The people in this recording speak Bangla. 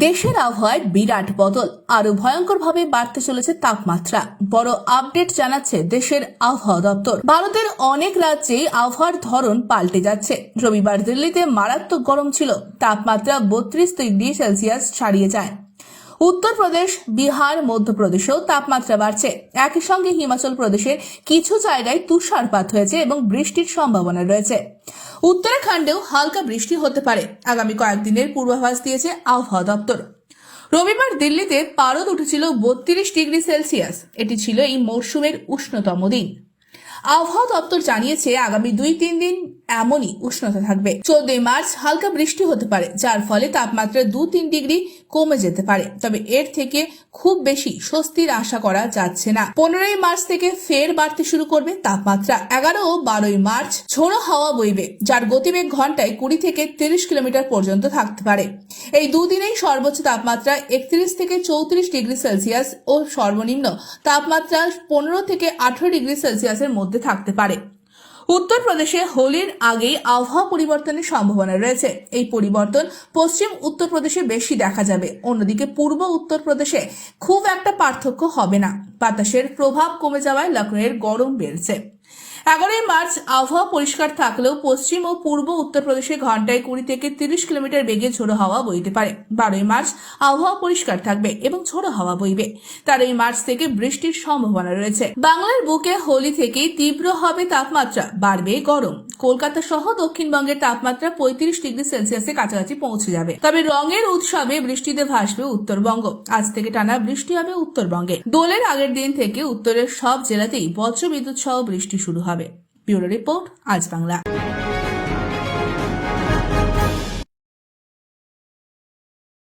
দেশের আবহাওয়ায় বিরাট বদল। আরও ভয়ঙ্করভাবে বাড়তে চলেছে তাপমাত্রা। বড় আপডেট জানাচ্ছে দেশের আবহাওয়া দপ্তর। ভারতের অনেক রাজ্যেই আবহাওয়ার ধরন পাল্টে যাচ্ছে। রবিবার দিল্লিতে মারাত্মক গরম ছিল। তাপমাত্রা বত্রিশ ডিগ্রি সেলসিয়াস ছাড়িয়ে যায়। উত্তরপ্রদেশ, বিহার, মধ্যপ্রদেশেও তাপমাত্রা বাড়ছে। একই সঙ্গে হিমাচল প্রদেশের কিছু জায়গায় তুষারপাত হয়েছে এবং বৃষ্টির সম্ভাবনা রয়েছে। উত্তরাখণ্ডেও হালকা বৃষ্টি হতে পারে। আগামী কয়েকদিনের পূর্বাভাস দিয়েছে আবহাওয়া দপ্তর। রবিবার দিল্লিতে পারদ উঠেছিল বত্রিশ ডিগ্রি সেলসিয়াস। এটি ছিল এই মরশুমের উষ্ণতম দিন। আবহাওয়া দপ্তর জানিয়েছে, আগামী দুই তিন দিন এমনই উষ্ণতা থাকবে। চোদ্দই মার্চ হালকা বৃষ্টি হতে পারে, যার ফলে তাপমাত্রা দু তিন ডিগ্রি কমে যেতে পারে। তবে এর থেকে খুব বেশি স্বস্তির আশা করা যাচ্ছে না। পনেরোই মার্চ থেকে ফের বাড়তে শুরু করবে তাপমাত্রা। এগারো ও বারোই মার্চ ঝোড়ো হাওয়া বইবে, যার গতিবেগ ঘন্টায় কুড়ি থেকে তিরিশ কিলোমিটার পর্যন্ত থাকতে পারে। এই দুদিনেই সর্বোচ্চ তাপমাত্রা একত্রিশ থেকে চৌত্রিশ ডিগ্রি সেলসিয়াস ও সর্বনিম্ন তাপমাত্রা পনেরো থেকে আঠারো ডিগ্রি সেলসিয়াসের মধ্যে থাকতে পারে। উত্তরপ্রদেশে হোলির আগেই আবহাওয়া পরিবর্তনের সম্ভাবনা রয়েছে। এই পরিবর্তন পশ্চিম উত্তরপ্রদেশে বেশি দেখা যাবে। অন্যদিকে পূর্ব উত্তরপ্রদেশে খুব একটা পার্থক্য হবে না। বাতাসের প্রভাব কমে যাওয়ায় লখনৌয়ের গরম বেড়েছে। এগারোই মার্চ আবহাওয়া পরিষ্কার থাকলেও পশ্চিম ও পূর্ব উত্তরপ্রদেশে ঘন্টায় কুড়ি থেকে তিরিশ কিলোমিটার বেগে ঝোড়ো হাওয়া বইতে পারে। বারোই মার্চ আবহাওয়া পরিষ্কার থাকবে এবং ঝোড়ো হাওয়া বইবে। তেরোই মার্চ থেকে বৃষ্টির সম্ভাবনা রয়েছে। বাংলার বুকে হোলি থেকেই তীব্র হবে তাপমাত্রা, বাড়বে গরম। কলকাতা সহ দক্ষিণবঙ্গের তাপমাত্রা পঁয়ত্রিশ ডিগ্রি সেলসিয়াসের কাছাকাছি পৌঁছে যাবে। তবে রঙের উৎসবে বৃষ্টিতে ভাসবে উত্তরবঙ্গ। আজ থেকে টানা বৃষ্টি হবে উত্তরবঙ্গে। দোলের আগের দিন থেকে উত্তরের সব জেলাতেই বজ্রবিদ্যুৎ সহ বৃষ্টি শুরু হবে। ব্যুরো রিপোর্ট, আজ বাংলা।